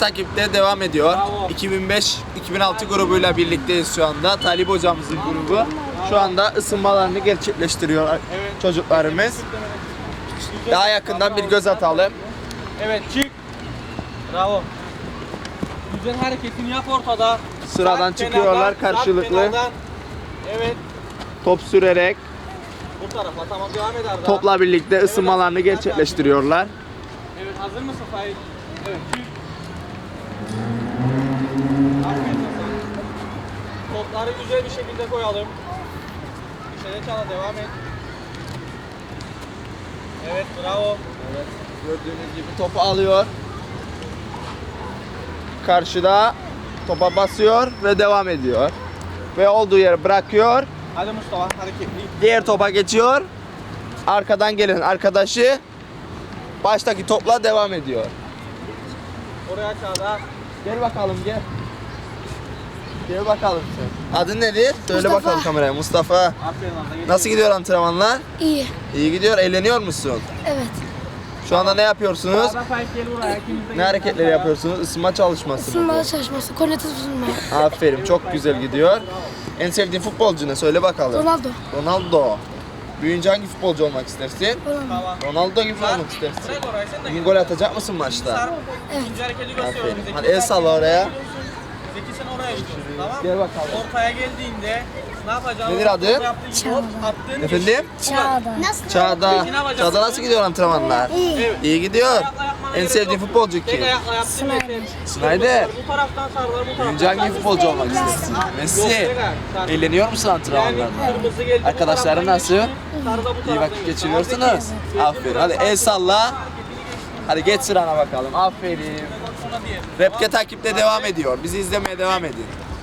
Takipte devam ediyor. Bravo. 2005-2006 grubuyla birlikteyiz şu anda. Talip hocamızın grubu. Şu anda ısınmalarını gerçekleştiriyor çocuklarımız. Daha yakından bir göz atalım. Evet çık. Bravo. Güzel hareketini yap ortada. Sıradan Sağ çıkıyorlar sağ karşılıklı. kenardan. Evet. Top sürerek Bu tarafa tamam devam et Arda. topla birlikte ısınmalarını gerçekleştiriyorlar. Evet hazır mısın Faik? Evet çık. Sana. Topları güzel bir şekilde koyalım. İçeri çala devam et. Evet bravo. Gördüğünüz gibi topu alıyor. Karşıda topa basıyor ve devam ediyor. Ve olduğu yere bırakıyor. Hadi Mustafa hareketli. Diğer topa geçiyor. Arkadan gelen arkadaşı baştaki topla devam ediyor. Oraya çağda. Gel bakalım gel. Gel bakalım sen. Adın nedir? Söyle Mustafa. bakalım kameraya. Mustafa. Nasıl gidiyor antrenmanlar? İyi. İyi gidiyor. Eğleniyor musun? Evet. Şu anda ne yapıyorsunuz? Ne hareketleri yapıyorsunuz? Isınma çalışması Isınma çalışması. Kolyetsiz ısınma. Aferin. Çok güzel gidiyor. En sevdiğin futbolcu ne? Söyle bakalım. Ronaldo. Ronaldo. Büyüyünce hangi futbolcu olmak istersin? Ronaldo. Ronaldo gibi olmak istersin. Bugün gol atacak mısın maçta? Evet. İkinci hareketi gösteriyorum. Aferin. Hadi el salla oraya. Sen oraya gidiyorsun tamam Gel bakalım. Ortaya geldiğinde ne yapacaksın? Nedir adı? Yaptığın gibi hop attın. Efendim? Çağda. Nasıl? Çağda. Çağda nasıl gidiyor antrenmanlar? İyi. Evet. İyi gidiyor. En sevdiğin futbolcu Tek kim? ayakla yaptın Snyder. Bu taraftan sarılar bu taraftan. Büyüyünce hangi futbolcu olmak istersin? Yok, Messi. Eğleniyor musun Yani antrenmanlarda? kırmızı geldi. bu Arkadaşların taraftan nasıl? geçti, sarı da bu İyi taraftan vakit geçti. geçiriyorsunuz. Aferin. Hadi el salla. Hadi geç sırana bakalım. Aferin. Repke takipte devam ediyor. Bizi izlemeye devam edin.